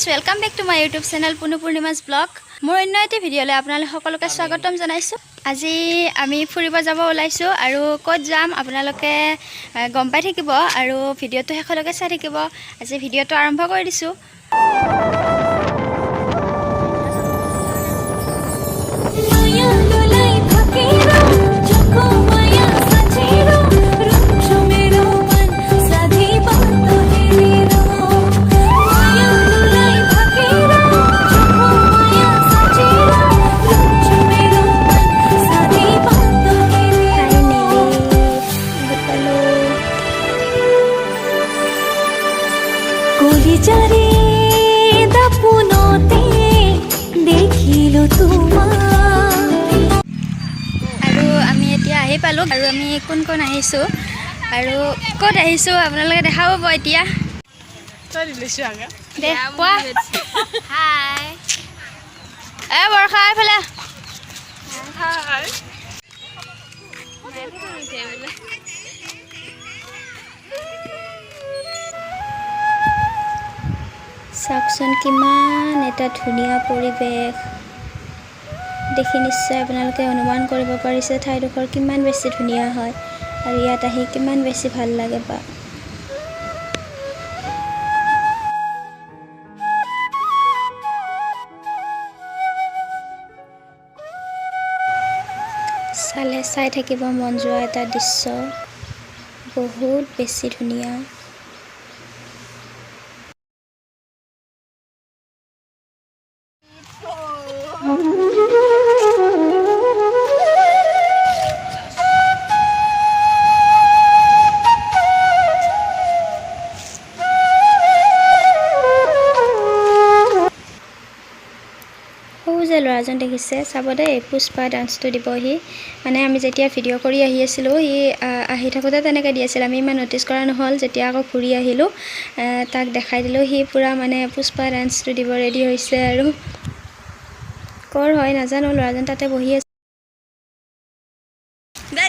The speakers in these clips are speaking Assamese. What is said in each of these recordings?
Friends welcome back to my YouTube channel Punu Purnima's vlog মোৰ অন্য এটি ভিডিঅ'লৈ আপোনালোক সকলোকে স্বাগতম জনাইছোঁ। আজি আমি ফুৰিব যাব ওলাইছোঁ আৰু ক'ত যাম আপোনালোকে গম পাই থাকিব আৰু ভিডিঅ'টো শেষলৈকে চাই থাকিব। আজি ভিডিঅ'টো আৰম্ভ কৰি দিছোঁ। আৰু আমি কোন কোন আহিছোঁ? আৰু ক'ত আহিছোঁ আপোনালোকে দেখা পাব এতিয়া? এ বৰষা এইফালে। হাই চাওকচোন কিমান এটা ধুনীয়া পৰিৱেশ। দেখি নিশ্চয় আপোনালোকে অনুমান কৰিব পাৰিছে ঠাইডোখৰ কিমান বেছি ধুনীয়া হয় আৰু ইয়াত আহি কিমান বেছি ভালো লাগে বা। চালে চাই থাকিব মন যোৱা এটা দৃশ্য। বহুত বেছি ধুনীয়া। সৰু যে ল'ৰাজন দেখিছে চাব দেই পুষ্পা ডান্সটো দিবহি। মানে আমি যেতিয়া ভিডিঅ' কৰি আহি আছিলোঁ সি আহ, থাকোঁতে তেনেকৈ দি আছিল। আমি ইমান ন'টিচ কৰা নহ'ল যেতিয়া আকৌ ঘূৰি আহিলোঁ আহ, তাক দেখাই দিলোঁ। সি পূৰা মানে পুষ্পা ডান্সটো দিব ৰেডি হৈছে আৰু। ক'ৰ হয় নাজানো ল'ৰাজন তাতে বহি আছে।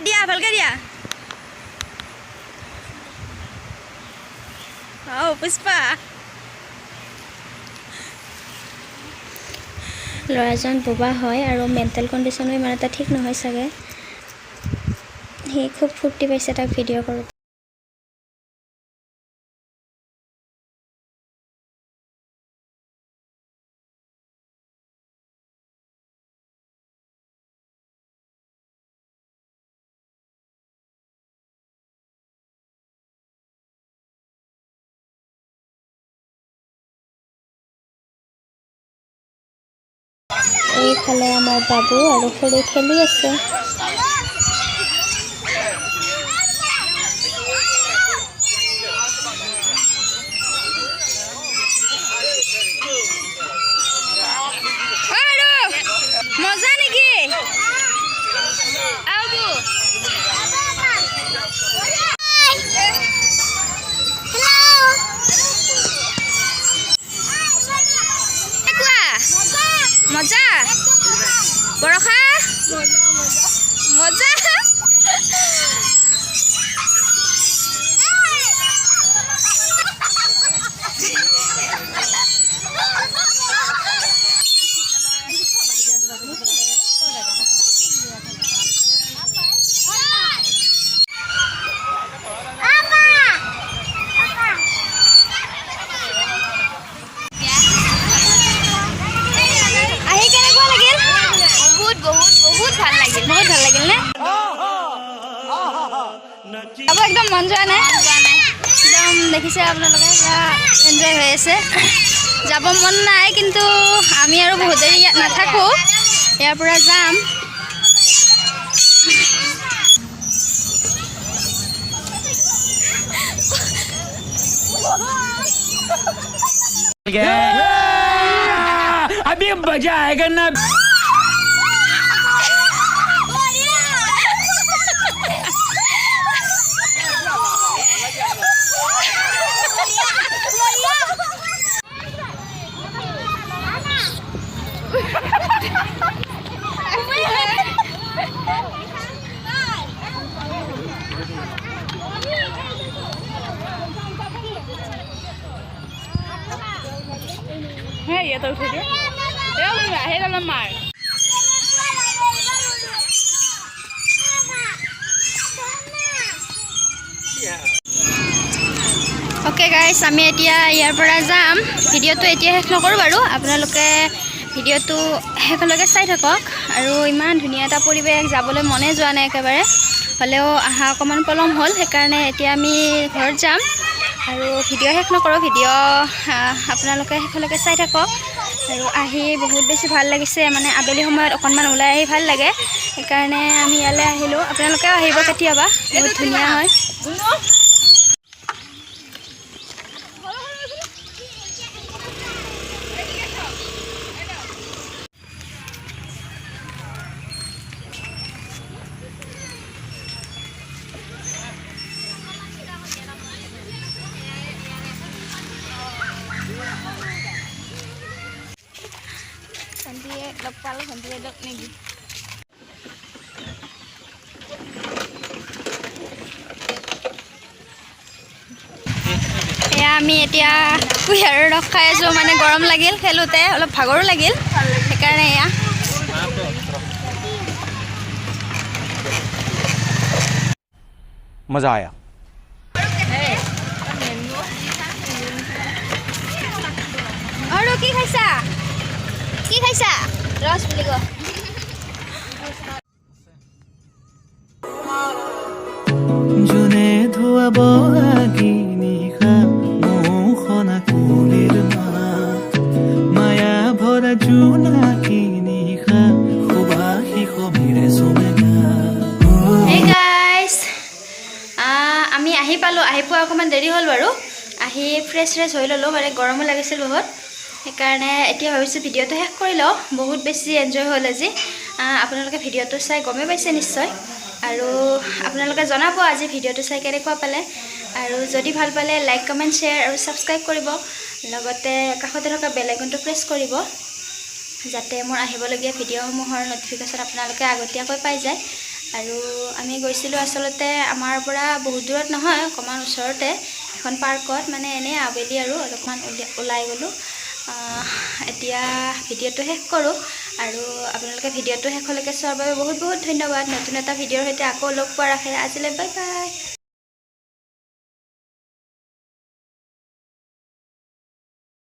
দিয়া ভালকৈ দিয়া। অঁ পুষ্পা। ল'ৰাজন বোবা হয় আৰু মেণ্টেল কণ্ডিশ্যনো ইমান এটা ঠিক নহয় চাগে। সি খুব ফূৰ্তি পাইছে তাক ভিডিঅ' কৰোঁ এইফালে আমাৰ বাবু আৰু সৰু খেলি মজা? বৰষা মজা। একদম মন যোৱা নাই একদম দেখিছে আপোনালোকে এনজয় হৈ আছে যাব মন নাই কিন্তু আমি আৰু বহুত দেৰি ইয়াত নাথাকোঁ ইয়াৰ পৰা যাম अभी मजा आएगा ना অ'কে গাইছ আমি এতিয়া ইয়াৰ পৰা যাম। ভিডিঅ'টো এতিয়া শেষ নকৰোঁ বাৰু। আপোনালোকে ভিডিঅ'টো শেষলৈকে চাই থাকক। আৰু ইমান ধুনীয়া এটা পৰিৱেশ যাবলৈ মনে যোৱা নাই একেবাৰে। হ'লেও অহা অকণমান পলম হ'ল সেইকাৰণে এতিয়া আমি ঘৰত যাম। আৰু ভিডিঅ' শেষ নকৰোঁ ভিডিঅ' আহ, আপোনালোকে শেষলৈকে চাই থাকক। আৰু আহি বহুত বেছি ভাল লাগিছে মানে আবেলি সময়ত অকণমান ওলাই আহি ভাল লাগে। সেইকাৰণে আমি ইয়ালৈ আহিলোঁ। আপোনালোকেও আহিব কেতিয়াবা বহুত ধুনীয়া হয়। Ganti lokal ganti dok nih. আমি এতিয়া উই আৰু খাই আছো মানে গৰম লাগিল খেলোতে অলপ ভাগৰো লাগিল সেইকাৰণে এয়া মজা আয়া আৰু কি খাইছা কি খাইছা? ৰস বুলি ক যোনে ধুৱাব আগি নিশা মোহনা কুলিৰ মায়া ভৰা জোনাকী নিশা সুবাসী চুমেগা আমি আহি পালোঁ। আহি পোৱা অকণমান দেৰি হ'ল বাৰু। আহি ফ্ৰেছ ফ্ৰেছ হৈ ল'লোঁ মানে গৰমো লাগিছিল বহুত। সেইকাৰণে এতিয়া ভাবিছোঁ ভিডিঅ'টো শেষ কৰি লওঁ। বহুত বেছি এনজয় হ'ল আজি। আপোনালোকে ভিডিঅ'টো চাই গমেই পাইছে নিশ্চয়। আৰু আপোনালোকে জনাব আজি ভিডিঅ'টো চাই কেনেকুৱা পালে। আৰু যদি ভাল পালে লাইক কমেণ্ট শ্বেয়াৰ আৰু ছাবস্ক্ৰাইব কৰিব। লগতে কাষতে থকা বেল আইকনটো প্ৰেছ কৰিব। যাতে মোৰ আহিবলগীয়া ভিডিঅ'সমূহৰ ন'টিফিকেশ্যন আপোনালোকে আগতীয়াকৈ পাই যায়। আৰু আমি গৈছিলোঁ আচলতে আমাৰ পৰা বহুত দূৰত নহয় অকণমান ওচৰতে। এখন পাৰ্কত মানে এনেই আবেলি আৰু অলপমান ওলাই গ'লোঁ। এতিয়া ভিডিঅ'টো শেষ কৰোঁ আৰু আপোনালোকে ভিডিঅ'টো শেষলৈকে চোৱাৰ বাবে বহুত বহুত ধন্যবাদ। নতুন এটা ভিডিঅ'ৰ সৈতে আকৌ লগ পোৱাৰ আশে আজিলৈ বাই বাই।